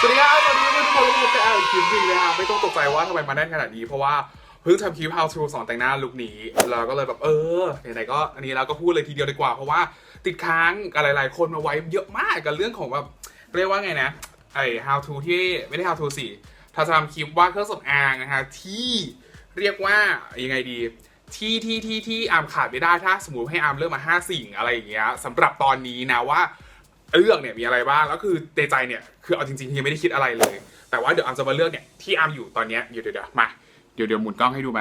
สวัสดีครับสวัสดีทุกคนทุกคนเป็นแอลอีกคลิปหนึงนะครับไม่ต้องตกใจว่าทำไมมาแน่นขนาดนี้เพราะว่าเพิ่งทำคลิป how to สอนแต่งหน้าลุคนี้แล้วก็เลยแบบเออไหนๆก็อันนี้เราก็พูดเลยทีเดียวดีกว่า เพราะว่าติดค้างกับหลายๆ คนมาไว้เยอะมากกับเรื่องของแบบเรียกว่าไงนะไอ้ how to ที่ไม่ได้ how to สิถ้าจะทำคลิปว่าเครื่องสำอางนะฮะที่เรียกว่ายังไงดีที่ที่ที่ที่อาร์มขาดไม่ได้ถ้าสมมติให้อาร์มเลือกมา 5 สิ่งอะไรอย่างเงี้ยสำหรับตอนนี้นะว่า เลือกเนี่ยมีอะไรบ้างแล้วคือในใจเนี่ยคือเอาจริงๆยังไม่ได้คิดอะไรเลย แต่ว่าเดี๋ยวอาร์มจะมาเลือกเนี่ยที่อาร์มอยู่ตอนเนี้ยเดี๋ยวเดี๋ยวมาเดี๋ยวเดี๋ยวหมุนกล้องให้ดูไหม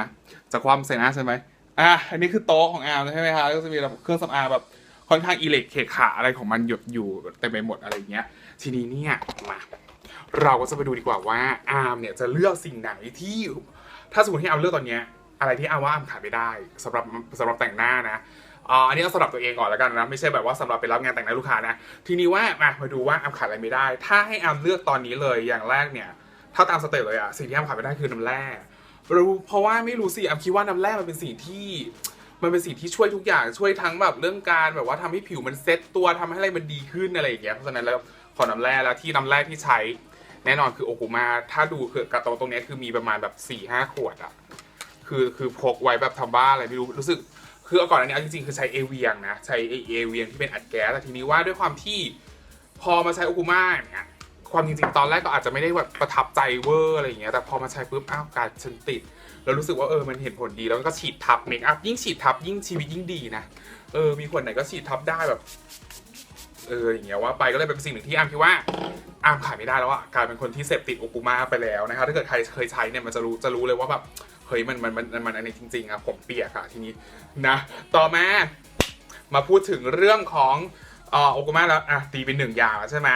จะความใส่หน้าใช่ไหมอะอันนี้คือโต๊ะของอาร์มใช่ไหมคะก็จะมีแบบเครื่องสำอางแบบค่อนข้างอิเล็กเคขาอะไรของมันหยดอยู่เต็มไปหมดอะไรอย่างเงี้ย ทีนี้เนี่ยมาเราก็จะไปดูดีกว่าว่าอาร์มเนี่ยจะเลือกสิ่งไหนที่ ถ้าสมมติให้อาร์มเลือกตอนเนี้ยอะไรที่อาร์มว่าอาร์มขาดไม่ได้สำหรับสำหรับแต่งหน้านะ อ่าอันนี้เอาสำหรับตัวเองก่อนแล้วกันนะ ไม่ใช่แบบว่าสำหรับไปรับงานแต่งหน้าลูกค้านะ ทีนี้ว่ามามาดูว่าอาร์มขาดอะไรไม่ได้ ถ้าให้อาร์มเลือกตอนนี้เลยอย่างแรกเนี่ยถ้าตามสเต็ปเลยอะสิ่งที่อาร์มขาดไม่ได้คือน้ำแร่รู้เพราะว่าไม่รู้สิอาร์มคิดว่าน้ำแร่มันเป็นสิ่งที่มันเป็นสิ่งที่ช่วยทุกอย่างช่วยทั้งแบบเรื่องการแบบว่าทำให้ผิวมันเซ็ตตัวทำให้อะไรมันดีขึ้นอะไรอย่างเงี้ยเพราะฉะนั้นแล้วขอน้ำแร่แล้วที่น้ำแร่ที่ใช้ แน่นอนคือโอคุมาถ้าดูคือกระโตงตรงเนี้คือมีประมาณแบบ4ี่ห้าขวดอะคือคือพกไว้แบบทำบ้าอะไรไม่รู้รู้สึก คือเอาก่อนอันนี้เอาจริงๆ คือใช้เอเวียงนะ ใช้เอเวียงที่เป็นอัดแก๊สแต่ทีนี้ว่าด้วยความที่พอมาใช้โอคุมาเนี่ยความจริงๆ ตอนแรกก็อาจจะไม่ได้แบบประทับใจเวอร์อะไรอย่างเงี้ยแต่พอมาใช้ปุ๊บอ้าวการฉันติด แล้วรู้สึกว่าเออมันเห็นผลดีแล้วก็ฉีดทับเมคอัพยิ่งฉีดทับยิ่งชีวิตยิ่งดีนะเออมีคนไหนก็ฉีดทับได้แบบเอออย่างเงี้ยว่าไปก็เลยเป็นสิ่งหนึ่งที่อามคิดว่าอามขายไม่ได้แล้วอะกลายเป็นคนที่เสพติดโอคุมาไปแล้วนะคะถ้าเกิดใครเคยใช้เนี่ยมันจะรู้จะรู้เลยว่าแบบ เฮ้ยมันมันมันมันอันนี้จริงๆอะผมเปียกอะทีนี้นะ ต่อมามาพูดถึงเรื่องของเอ่อโอคุมาแล้วอะตีเป็นหนึ่งอย่างแล้วใช่ไหม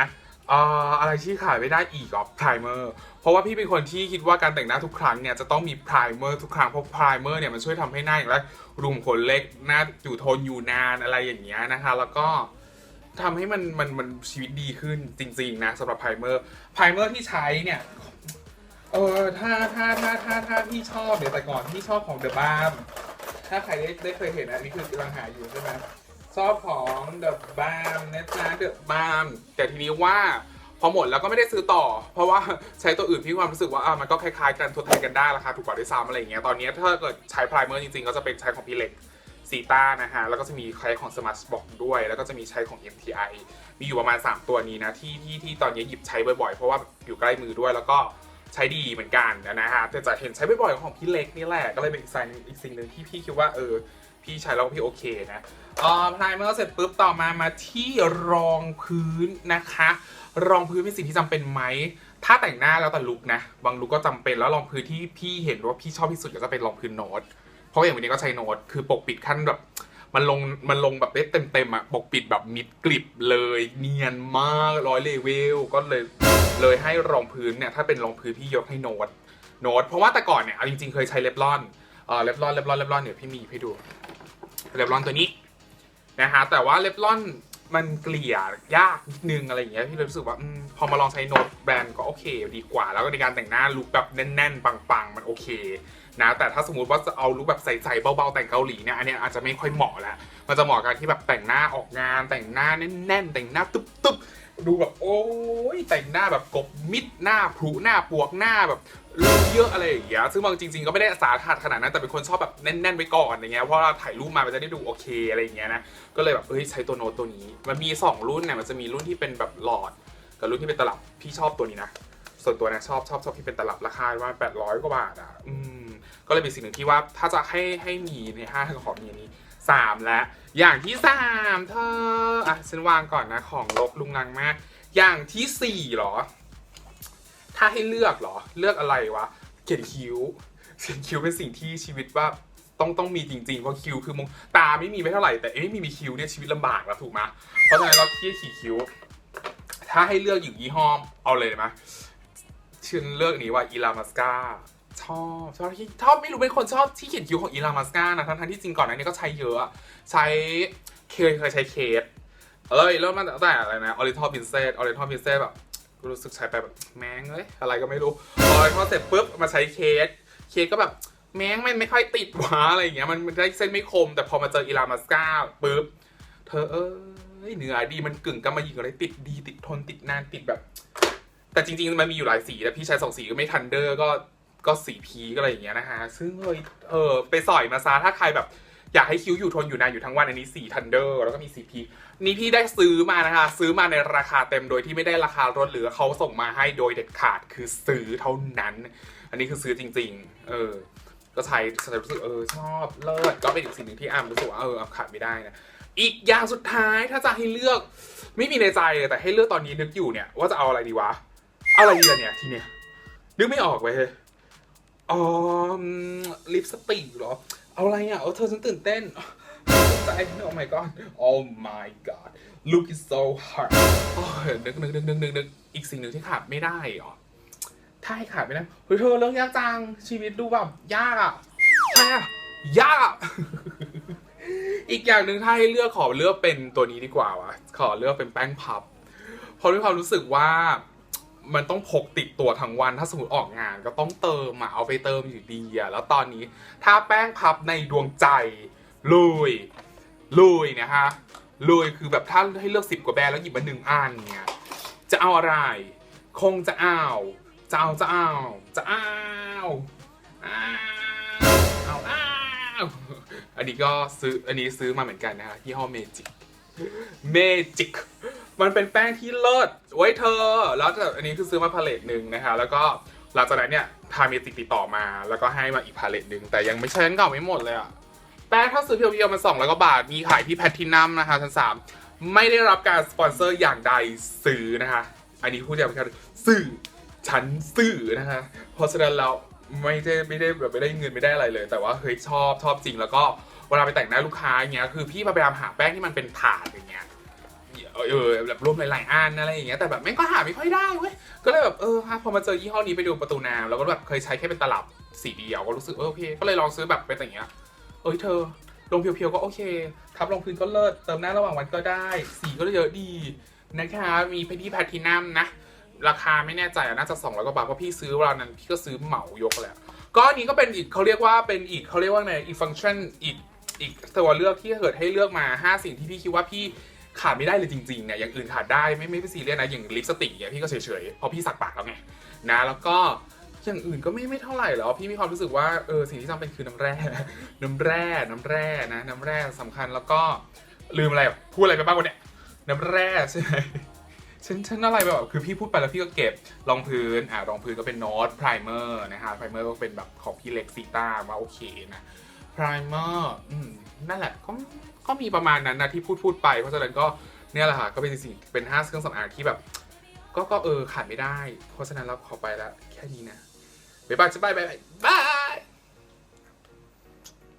เอ่ออะไรที่ขายไม่ได้อีกอะพรายเมอร์เพราะว่าพี่เป็นคนที่คิดว่าการแต่งหน้าทุกครั้งเนี่ยจะต้องมีพรายเมอร์ทุกครั้งเพราะพรายเมอร์เนี่ยมันช่วยทำให้หน้าอย่างแรกรูขุมขนเล็กหน้าอยู่ทนอยู่นานอะไรอย่างเงี้ยนะคะ แล้วก็ทำให้มันมันมันชีวิตดีขึ้นจริง ๆ นะสำหรับไพรเมอร์ไพรเมอร์ที่ใช้เนี่ย เออถ้าถ้าถ้าถ้าถ้าพี่ชอบเดี๋ยวแต่ก่อนพี่ชอบของเดอะบา m ถ้าใครได้ได้เคยเห็นนะอันนี้คือกำลังหาอยู่ใช่ไหมชอบของเดอะบา m นะจ๊ะเดอะบา m แต่ทีนี้ว่าพอหมดแล้วก็ไม่ได้ซื้อต่อ เพราะว่าใช้ตัวอื่นพี่ความรู้สึกว่าอะมันก็คล้ายๆกันทดแทนกันได้ราคาถูกกว่าด้วยซ้ำอะไรอย่างเงี้ยตอนนี้ถ้าเกิดใช้พรเมอร์จริงๆ ก็จะเป็นใช้ของพี่เล็กซีต้านะฮะ แล้วก็จะมีใช้ของ Smart Box ด้วย แล้วก็จะมีใช้ของ MTI มีอยู่ประมาณ 3 ตัวนี้นะ ที่ที่ที่ตอนนี้หยิบใช้บ่อยๆ เพราะว่าอยู่ใกล้มือด้วยแล้วก็ ใช้ดีเหมือนกันนะฮะแต่จะเห็นใช้บ่อยๆของพี่เล็กนี่แหละ ก็เลยเป็นอีกสิ่งอีกสิ่งหนึ่งที่พี่คิดว่าเออพี่ใช้แล้วพี่โอเคนะออพรายเมอร์เสร็จปุ๊บต่อมามาที่รองพื้นนะคะ รองพื้นเป็นสิ่งที่จำเป็นไหม ถ้าแต่งหน้าแล้วแต่ลุกนะ บางลุกก็จำเป็นแล้วรองพื้นที่พี่เห็นว่าพี่ชอบที่สุดก็จะเป็นรองพื้นโน้ต เพราะอย่างวันนี้ก็ใช้โน้ตคือปกปิดขั้นแบบ มันลงมันลงแบบเต็มเต็มอะปกปิดแบบมิดกริบเลยเนียนมากร้อยเลเวลก็เลยเลยให้รองพื้นเนี่ยถ้าเป็นรองพื้นพี่ยกให้โน้ตโน้ตเพราะว่าแต่ก่อนเนี่ยเอาจริงๆเคยใช้เล็บลอนเออเลบลอนเล็บลอนเล็บลอนเดี๋ยวพี่มีให้ดูเล็บลอนตัวนี้นะฮะแต่ว่าเล็บลอน มันเกลี่ยยากนิดนึงอะไรอย่างเงี้ยพี่เลยรู้สึกว่าอมพอมาลองใช้โน้ตแบรนด์ก็โอเค ดีกว่า แล้วก็ในการแต่งหน้าลุคแบบแน่น ๆ ปังๆ มันโอเคนะแต่ถ้าสมมติว่าจะเอาลุคแบบใสๆเบาๆแต่งเกาหลีเนี่ยอันเนี้ยอาจจะไม่ค่อยเหมาะแล้วมันจะเหมาะกับที่แบบแต่งหน้าออกงานแต่งหน้าแน่นๆแต่งหน้าตุ๊บๆ ดูแบบโอ้ยแต่งหน้าแบบกบมิดหน้าพรุหน้าปวกหน้าแบบเยอะอะไรอย่างเงี้ยซึ่งบางจริง ๆ ก็ไม่ได้สาหัสขนาดนั้นแต่เป็นคนชอบแบบแน่นๆไว้ก่อนอย่างเงี้ยเพราะเราถ่ายรูปมามันจะได้ดูโอเคอะไรอย่างเงี้ยนะก็เลยแบบเอ้ยใช้ตัวโน้ตตัวนี้ มันมี 2 รุ่นเนี่ยมันจะมีรุ่นที่เป็นแบบหลอด กับรุ่นที่เป็นตลับพี่ชอบตัวนี้นะส่วนตัวนะชอบชอบชอบที่เป็นตลับราคาประมาณ800กว่าบาทอะอืมก็เลยเป็นสิ่งหนึ่งที่ว่าถ้าจะให้ให้มีในห้างขอมีอันนี้ สามและอย่างที่สามเธออะฉันวางก่อนนะของลกลุงลังมาก อย่างที่สี่เหรอ ถ้าให้เลือกเหรอ เลือกอะไรวะ เขียนคิ้วเขียนคิ้วเป็นสิ่งที่ชีวิตว่าต้องต้องมีจริงๆเพราะคิ้วคือมงตาไม่มีไม่เท่าไหร่แต่ไม่มีมีคิ้วเนี่ยชีวิตลำบากแล้วถูกไหมเพราะฉะนั้นเราเขี้ขีดคิ้ว ถ้าให้เลือกอยู่ยี่ห้อเอาเลยไหมชื่อเลือกนี้ว่าอีลามัสกา ชอบชอบที่ชอบไม่รู้เป็นคนชอบที่เขียนคิ้วของอีลามัสกานะทั้งๆที่จริงก่อนหน้านี้ก็ใช้เยอะ ใช้เคยเคยใช้เคสเอ้ยเริ่มมาตั้งแต่อะไรนะออริทอลพินเซตออริทอลพินเซตแบบรู้สึกใช้ไปแบบแม่งเอ้ยอะไรก็ไม่รู้ออริทอลเสร็จปุ๊บมาใช้เคสเคสก็แบบแม่งมันไม่ค่อยติดหวาอะไรอย่างเงี้ยมันได้เส้นไม่คม แต่พอมาเจออีลามาสกาปุ๊บเธอเอ้ยเนื้อดีมันกึ่งกำมะหยี่อะไรติดดีติดทนติดนานติดแบบ แต่จริง ๆ มันมีอยู่หลายสีแต่พี่ใช้สองสีก็ไม่ทันเดอร์ก็ ก็สีพีก็อะไรอย่างเงี้ยนะฮะ ซึ่งเฮ้ยเออไปสอยมาซะถ้าใครแบบอยากให้คิ้วอยู่ทนอยู่นานอยู่ทั้งวันอันนี้สีทันเดอร์แล้วก็มีสีพีนี่พี่ได้ซื้อมานะคะ ซื้อมาในราคาเต็มโดยที่ไม่ได้ราคาลดเหลือเขาส่งมาให้โดยเด็ดขาดคือซื้อเท่านั้น อันนี้คือซื้อจริง ๆ เออ ก็ใช้ใช้รู้สึกเออชอบเลิศก็เป็นอีกสิ่งหนึ่งที่อามรู้สึกว่าเออขาดไม่ได้นะอีกอย่างสุดท้ายถ้าจะให้เลือก ไม่มีในใจเลยแต่ให้เลือกตอนนี้นึกอยู่เนี่ยว่าจะเอาอะไรดีวะเอาอะไรดีล่ะเนี่ยทีเนี้ยนึกไม่ออกเว้ย อ๋อลิปสติกเหรอ เอาอะไรอะ เอาเธอฉันตื่นเต้นใจ oh my god oh my god look is so hard โอ้ยนึกนึกนึกนึกนึกนึกอีกสิ่งหนึ่งที่ขาดไม่ได้เหรอถ้าให้ขาดไม่ได้เฮ้ยเธอเรื่องยากจัง ชีวิตดูแบบยากอะใช่อะยากอะอีกอย่างหนึ่งถ้าให้เลือกขอเลือกเป็นตัวนี้ดีกว่าวะขอเลือกเป็นแป้งพับเพราะด้วยความรู้สึกว่า มันต้องพกติดตัวทั้งวัน ถ้าสมมติออกงานก็ต้องเติมอะเอาไปเติมอยู่ดีอะแล้วตอนนี้ถ้าแป้งพับในดวงใจลุยลุยนี่ยฮะลุยคือแบบถ้าให้เลือกสิบกว่าแบรนด์แล้วหยิบมาหนึ่งอันเนี่ยจะเอาอะไร คงจะเอาจะเอาจะเอาจะเอาเอาเอาอ้าอันนี้ก็ซื้ออันนี้ซื้อมาเหมือนกันนะฮะยี่ห้อเมจิกเมจิก มันเป็นแป้งที่เลิศไว้เธอ แล้วแต่อันนี้คือซื้อมาพาเลตหนึ่งนะคะแล้วก็หลังจากนั้นเนี่ยทาเมจิกติดต่อมา แล้วก็ให้มาอีกพาเลตหนึ่งแต่ยังไม่ใช่ชั้นเก่าไม่หมดเลยอะแป้งถ้าซื้อเพียวๆมันสองร้อยกว่าบาทมีขายที่แพททินัมนะคะชั้นสามไม่ได้รับการสปอนเซอร์อย่างใดซื้อนะคะ อันนี้พูดอย่างเป็นทางการซื้อฉันซื้อนะคะเพราะฉะนั้นเราไม่ได้ไม่ได้แบบไม่ได้เงินไม่ได้อะไรเลย แต่ว่าเฮ้ยชอบชอบจริงแล้วก็เวลาไปแต่งหน้าลูกค้าอย่างเงี้ยคือพี่พยายามหาแป้งที่มันเป็นถาดอย่างเงี้ย เออแบบรวมหลายๆอันอะไรอย่างเงี้ยแต่แบบแม่งก็หาไม่ค่อยได้เว้ยก็เลยแบบเออพอมาเจอยี่ห้อนี้ไปดูประตูน้ำแล้วก็แบบเคยใช้แค่เป็นตลับสีเดียวก็รู้สึกเออโอเคก็เลยลองซื้อแบบเป็นอย่างเงี้ยเอ้ยเธอลงเพียวๆก็โอเคทับลงพื้นก็เลิศเติมหน้าระหว่างวันก็ได้ สีก็เยอะดีนะคะมีพที่แพทินัมนะ ราคาไม่แน่ใจน่าจะ2 0 0กว่าบาทเพราะพี่ซื้อเวลานั้นพี่ก็ซื้อเหมายกเละก็อันนี้ก็เป็นอีกเขาเรียกว่าเป็นอีกเขาเรียกว่าไงอีกฟังก์ชันอีกอีกตัวเลือกที่เกิดให้เลือกมา 5 สิ่งที่พี่คิดว่าพี่ ขาดไม่ได้เลยจริงๆเนี่ยอย่างอื่นขาดได้ไม่ไม่ไม่ซีเรียสนะอย่างลิปสติกเนี่ยพี่ก็เฉยๆเพราะพี่สักปากแล้วไงนะแล้วก็อย่างอื่นก็ไม่ไม่เท่าไหร่แล้วพี่มีความรู้สึกว่าเออสิ่งที่จำเป็นคือน้ำแร่ น้ำแร่น้ำแร่นะน้ำแร่สำคัญแล้วก็ลืมอะไรอะพูดอะไรไปบ้างวะเนี่ยน้ำแร่ใช่ไหมฉันฉันอะไรแบบคือพี่พูดไปแล้วพี่ก็เก็บรองพื้นอ่ารองพื้นก็เป็นโน้ตไพรเมอร์นะฮะไพรเมอร์ก็เป็นแบบของพี่เล็กซีต้าว่าโอเคนะไพรเมอร์อืม นั่นแหละก็ก็มีประมาณนั้นนะที่พูดพูดไป เพราะฉะนั้นก็เนี่ยแหละค่ะก็เป็นสิ่งเป็นห้าเครื่องสำอางที่แบบ ก็ก็เออขาดไม่ได้ เพราะฉะนั้นเราขอไปแล้วแค่นี้นะบ๊ายบายจะบายบายบาย